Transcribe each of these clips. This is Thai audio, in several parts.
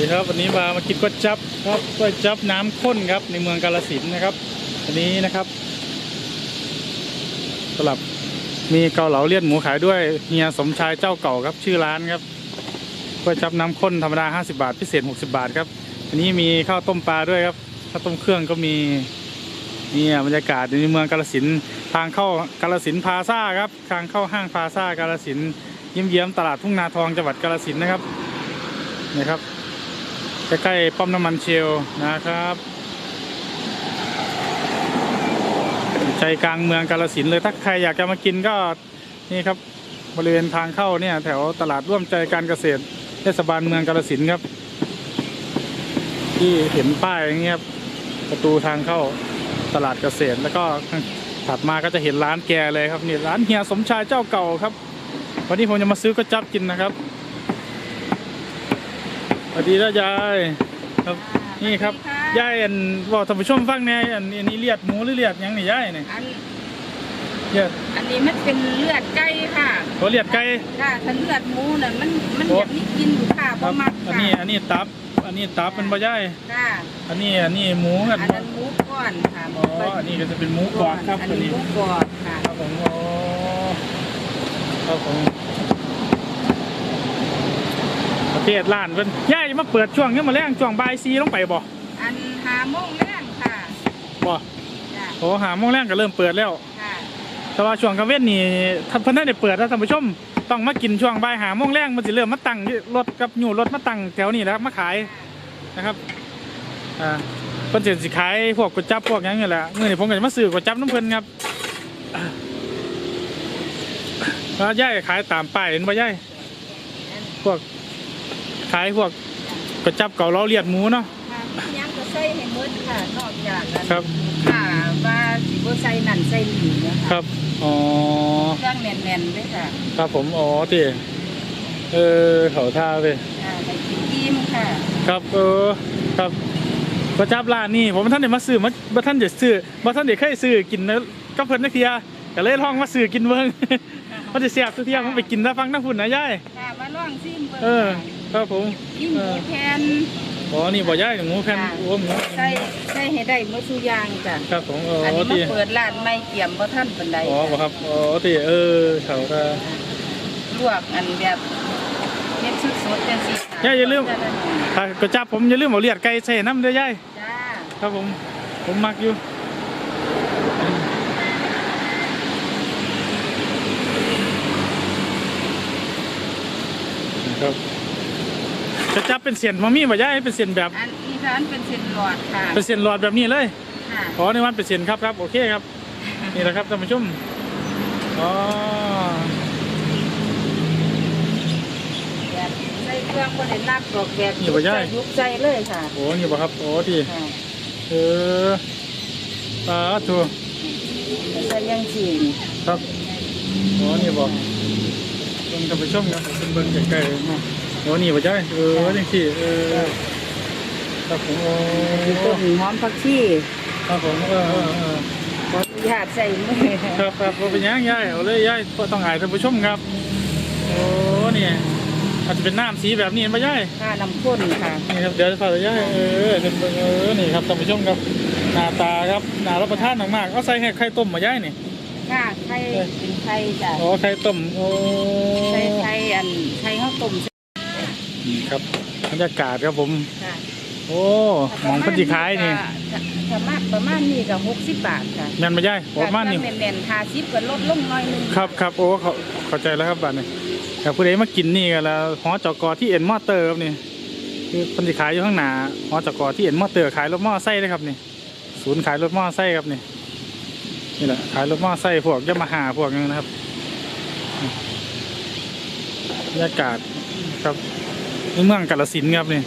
ดีครับวันนี้มามากินก๋วยจับครับก๋วยจับน้ำข้นครับ ในเมืองกาลสินนะครับวันนี้นะครับสำหรับมีเกาเหลาเลียดหมูขายด้วยเฮียสมชายเจ้าเก่าครับชื่อร้านครับก๋วยจับน้ำข้นธรรมดา 50 บาท พิเศษ 60 บาทครับอันนี้มีข้าวต้มปลาด้วยครับข้าวต้มเครื่องก็มีนี่บรรยากาศในเมืองกาลสินทางเข้ากาลสินพาซ่าครับทางเข้าห้างพาซ่ากาลสินเยี่ยมเยี่ยมๆตลาดทุ่งนาทองจังหวัดกาลสินนะครับนะครับ ใกล้ๆป้อมน้ำมันเชลนะครับใจกลางเมืองกาลสินเลยถ้าใครอยากจะมากินก็นี่ครับบริเวณทางเข้าเนี่ย แถวตลาดร่วมใจการเกษตรเทศบาลเมืองกาลสินครับ ที่เห็นป้ายอย่างเงี้ยครับประตูทางเข้าตลาดเกษตรแล้วก็ถัดมาก็จะเห็นร้านแกเลยครับนี่ร้านเฮียสมชายเจ้าเก่าครับ วันนี้ผมจะมาซื้อก๋วยจั๊บกินนะครับ วัสดีนะยายครับนี่ครับยายอันบอกท่านผู้ชมฟังแหน่อันอันนี้เลียดหมูหรือเลียดหยังนี่ยายนี่อันเลียดอันนี้มันเป็นเลือดไก่ค่ะโอเลียดไก่ค่ะถ้าเลือดหมูน่ะมันมันโอ้อยากมีกินอยู่ค่ะคบ่รับมักอันค่ะนี้อันนี้ตับ อันนี้ตับมันบ่ยายค่ะอันนี้อันนี้หมูกัอันนนั้นหมูก้อนค่ะอ๋ออันนี้ก็จะเป็นหมูกรอบครับอันอันนี้นี้หมูกรอบค่ะครับผมอ๋อครับผมประ เทศล้านเพิ่นยายมาเปิดช่วงนี้มาแรงช่วงบ่ายซีลงไปบ่อันหาโมงแรงค่ะบ่จ้ะโอ้หาโมงแรงก็เริ่มเปิดแล้ว ค่ะแต่ว่าช่วงกลางเว้นนี่ท่านเพิ่นได้เปิดนะท่านผู้ชมต้องมากินช่วงบ่ายหาโมงแรงมันสิเริ่มมาตั้งที่รถกับอยู่รถมาตั้งแถวนี้แหล้วมาขายนะครับอ่าเพิ่นสิสิขายพวกก๋วยจั๊บพวกหยังนี่แหละมื้อนี้ผมก็จะมาซื้อก๋วยจั๊บน้ำเพิ่นครับแล้วย่ายขายตามป้ายเห็นบ่ย่ายพวก ขายพวกก๋วยจั๊บเก่าเราเลียดหมูเนาะค่ะมีหยังก็ใส่ให้หมดค่ะ นอกจากนั้นครับ ค่ะว่าสิบ่ใส่นั่นใส่นี่นะคคะรับ อ๋อ เครื่องแน่นๆด้วยค่ะครับผม อ๋อติเออเขาท่าไปค่ะให้กินอิ่มค่ะครับ เออ ครับประจับร้านนี่ผมบ่ท่านเดี๋ยวมาซื้อมาบ่ท่านเดี๋ยวซื้อบ่ท่านเดี๋ยวเคยซื้อกินแล้วก็เพิ่นนักเทียก็เลยลองมาซื้อกินเบิ่งมันจะแซ่บทุกเที่ยผมไปกินแล้วฟังน้ำพุ่นนะยาย ค่ะมาลองซิมเบิ่งเออ ค่ะ ครับผมมีหมูแผ่นอ๋อนี่บ่ยายหมูแผ่นค่ะโอ้หมูใส่ใส่ให้ได้หมดทุกอย่างจ้ะครับผมอ๋อันอนี้ติมาเปิดร้านไม่เกี่ยมบ่ท่านปานใดอ๋อบ่ครับอ๋อติเออเขาท่าลวกอันแบบเฮ็ดสดๆจังซี่ค่ะย่าอย่าลืมจ้ะนั่นน่ะถ้าก็จับผมอย่าลืมเอาเลียดไก่ใส่น้ำเด้อยายจ้าครับผมผมมักอยู่ครับจะจับ เป็นเสียนมามีบ่ยายเป็นเสียนแบบอันอีสานเป็นเส้นหลอดค่ะเป็นเสียนหลอดแบบนี้เลยค่ะอ๋อในวันเป็นเสียนครับครับโอเคครับ นี่แหละครับท่านผู้ชมอ๋อแบบใส่เครื่องบ่ได้นับดอกแบบนี่บ่ยายใส่ยุบใส่เลยค่ะโอ้นี่บ่ครับโอ้ที่ค่ะเออตาถูใส่ยังซี่นี่ครับโอ้นี่บ่เบิ่งท่านผู้ชมครับเป็นเบิ่งใกล้ๆเนาะโอ้นี่บ่ยายเออจังซี่เออครับผมโอ้ต้นหอมผักชีครับผมเออเออเออขออนุญาตใส่มือครับครับบ่เป็นหยังยายเอาเลยยายบ่ต้องอายท่านผู้ชมครับโอ้นี่อาจจะเป็นน้ำสีแบบนี้เห็นป่ะยายค่าน้ำข้นค่ะนี่ครับเดี๋ยวจะพาไปยายเออเป็นเบิ่งเออนี่ครับท่านผู้ชมครับหน้าตาครับน่ารับประทานมากๆเอาใส่ให้ไข่ต้มมายายนี่ค่ะไข่เป็นไข่จ้ะอ๋อไข่ต้มโอ้ใส่ไข่อันไข่ข้าวต้ม นี่ครับบรรยากาศครับผม ค่ะโอ้หมองเพันธิขายนี่ประมาณประมาณนี้ก็หกสิบบาทค่ะแม่นมายายประมาณนี้เน่นๆห้าสิบก็ลดลงหน่อยหนึงครับครับโอ้เขาเข้าใจแล้วครับบัดนี้แต่ผู้ใดมากินนี่กันแล้วหอจกที่เอ็นมอเตอร์ครับนี่คือเพันธิขายอยู่ข้างหน้าหอจกที่เอ็นมอเตอร์ขายรถมอไซค์เลยครับนี่ ศูนย์ขายรถมอไซค์ครับนี่นี่แหละขายรถมอไซค์พวกยามาฮ่าพวกนี้นะครับบรรยากาศครับในเมืองกาฬสินครับนี่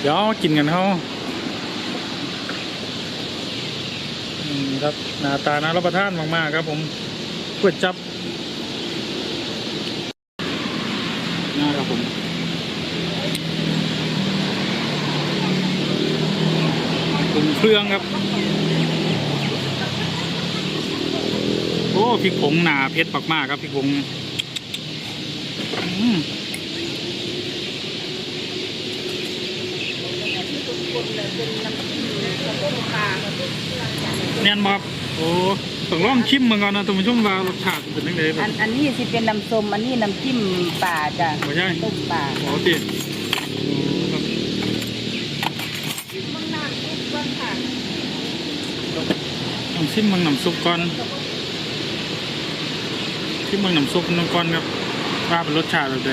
เดี๋ยวกินกันเขาอืมครับหน้าตาน่ารับประทานมาก ๆ ครับผมก๋วยจับนะครับผมปรุงเครื่องครับ อ้พริกผงหนาเผ็ดมากๆครับพริกผงอืมแน่นบ่ครับโอ้ต้องลองชิมมันก่อนนะท่านผู้ชมว่ารสชาติเป็นยังไงแบอับนอันนี้สิเป็นน้ำส้มอันนี้น้ำจิ้มปลาจ้ะไม่ใช่ต้มปลาโอ้ติต้องชิมมันน้ำซุปก่อน ชิมมันน้ำซุปน้ำก่อนครับว่าเป็นรสชาติแบบไหน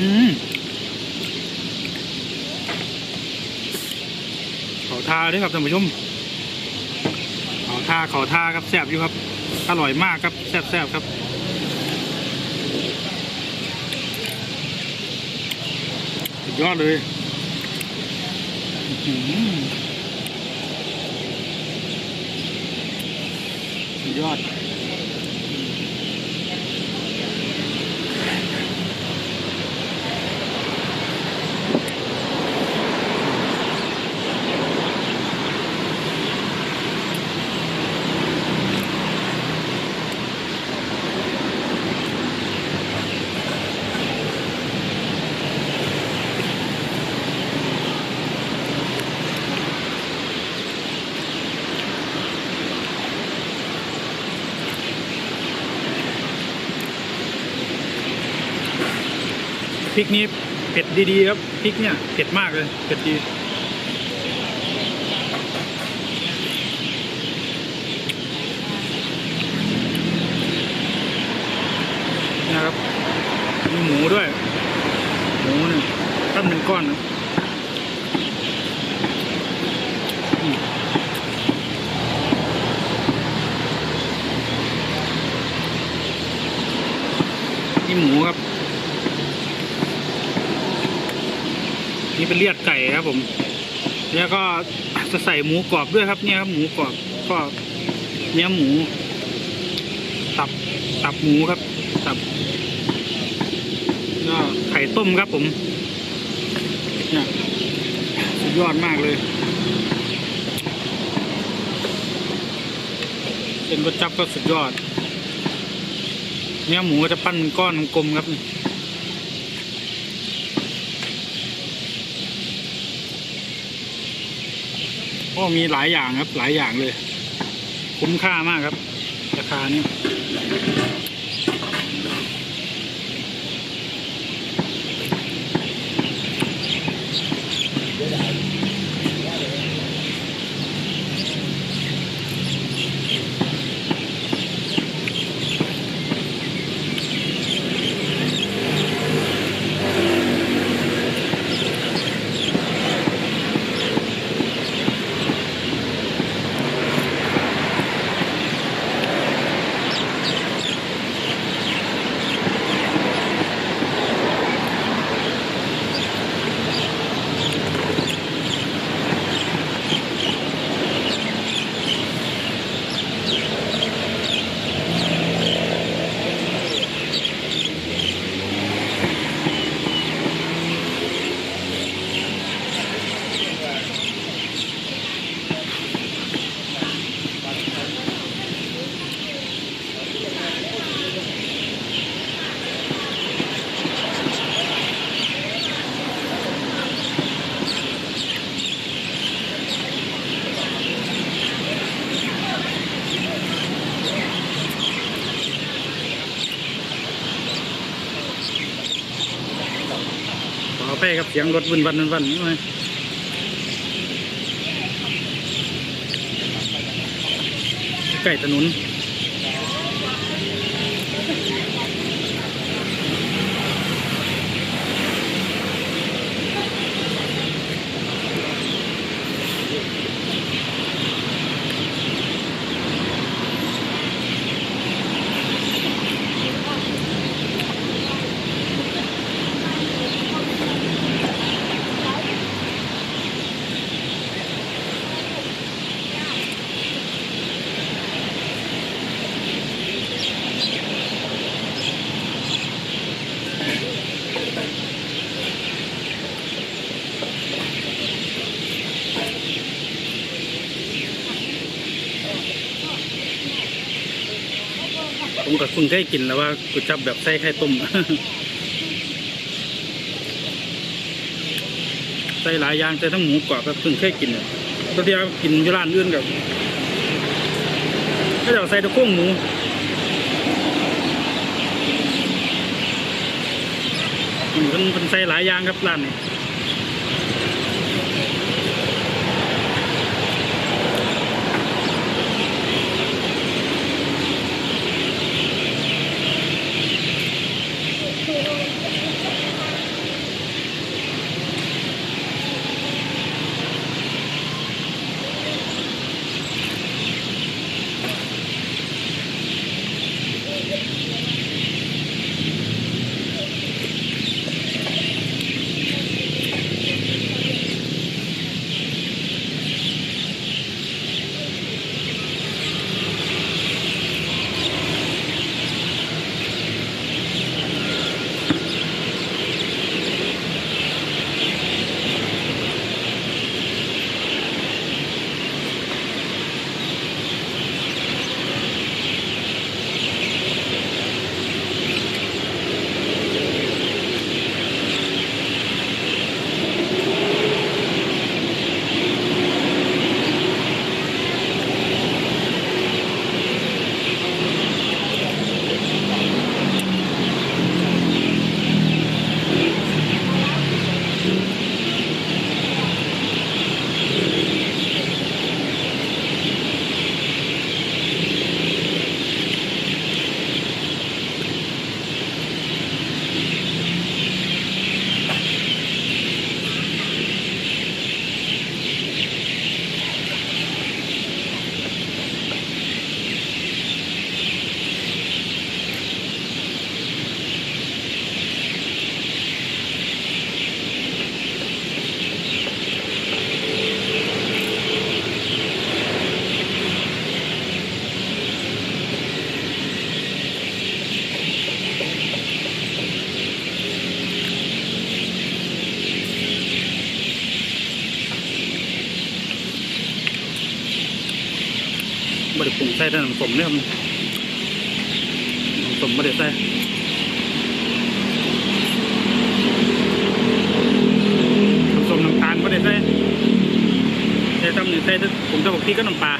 อืมขอทาด้วยครับท่านผู้ชมขอทาขอทาครับแซ่บอยู่ครับ อร่อยมากครับแซ่บแซบครับยอดเลย อื้อหือ สุดยอด ริกนี้เผ็ดดีๆครับพริกเนี่ยเผ็ดมากเลยเผ็ดดีนะครับมีหมูด้วยหมูเนี่ยตั้งเป็นก้อนนะอืมนี่หมูครับ นี่ เลียดไก่ครับผม แล้วก็จะใส่หมูกรอบด้วยครับเนี่ยครับหมูกรอบก็เนื้อหมู ตับตับหมูครับตับก็ไข่ต้มครับผมเนี่ยสุดยอดมากเลยเป็นกระจับก็สุดยอดเนื้อหมูจะปั้นก้อนกลมครับ ก็มีหลายอย่างครับหลายอย่างเลย คุ้มค่ามากครับ ราคานี้ขอ ไปครับเสียงรถวุ่นวันวินวันนี่ไงใกล้ถนน คุณเคยกินแล้วว่าก๋วยจับแบบใส่ไข่ต้มใส่หลายอย่างใส่ทั้งหมูกรอบแบบเพิ่งเคยกินอะตัวที่กินยู่ร้านอื่นกับก็จะใส่ตะโค้งหมูมเพิ่นเพิ่นใส่หลายอย่างครับร้านนี้ แต่น้ำสมเนี่ยครับน้ำส้มบริใส่น้ำส้มน้ำตาลบริใส่แต่ทำหนึ่งใส่แต่ผมจะบอกพี่ก็น้ำปลา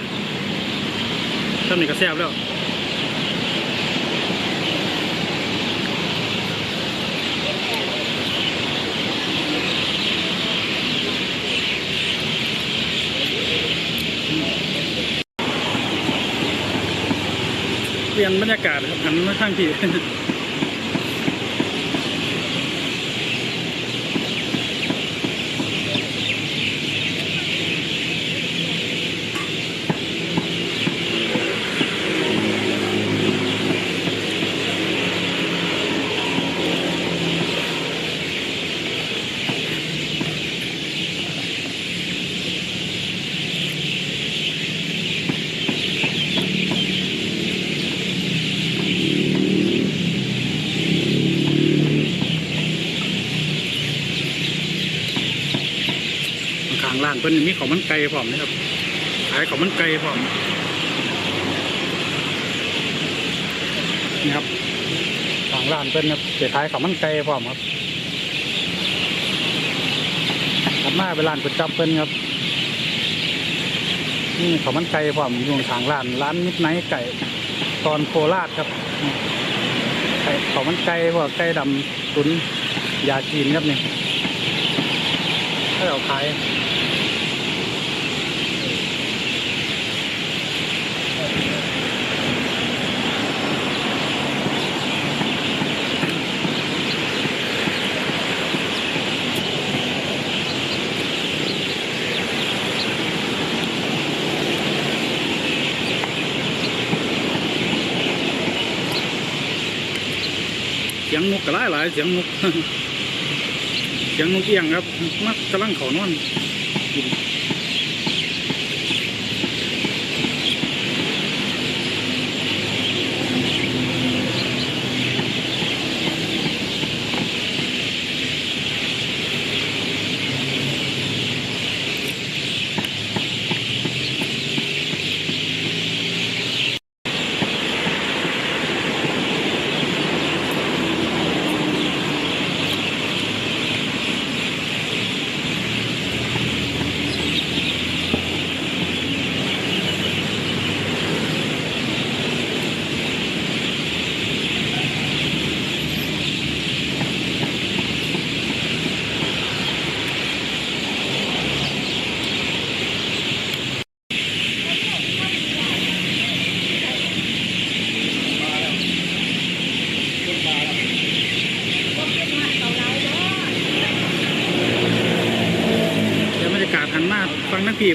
ทำหนึ่งก็แซ่บแล้ว เปลี่ยนบรรยากาศครับหันมาข้างที่างล่างเพิ่นมีข้ามันไก่พร้อมนะครับขายข้ามันไก่พร้อมนี่ครับข้างล่างเพิ่นครับจะขายข้ามันไก่พร้อมครับถัดมาเป็นร้านก๋วยจั๊บเพิ่นครับนี่ข้ามันไก่พร้อมอยู่ข้างร้านร้านมิดไนไก่ตอนโคราชครับไก่ข้ามันไก่พวกไก่ดำตุนยาจีนครับนี่ถ้าเราขาย เสียหลายเสียงนกเสียงนกเอียงครับ มักกำลังเขานอนกิน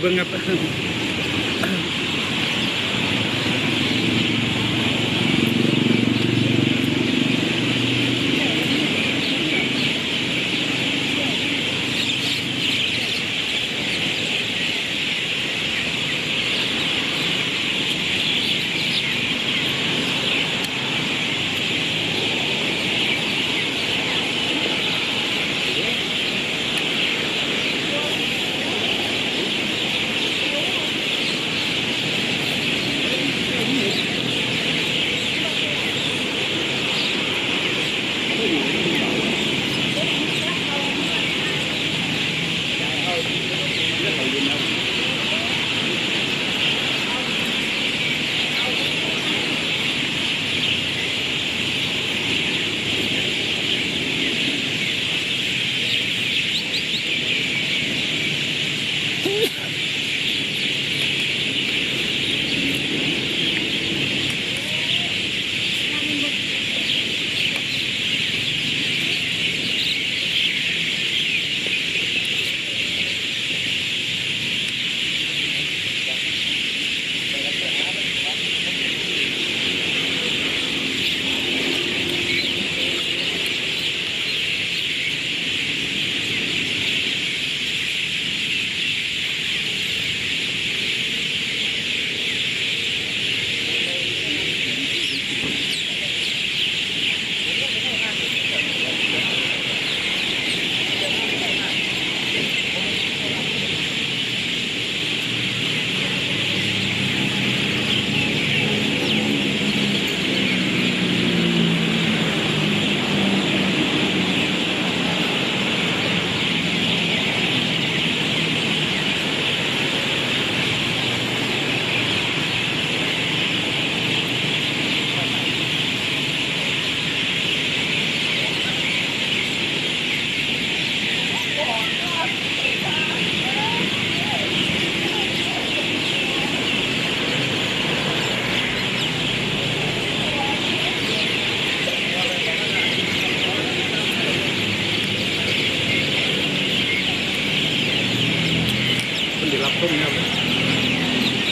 เบิ่งครับคนเดี๋ยวรับต้มครับ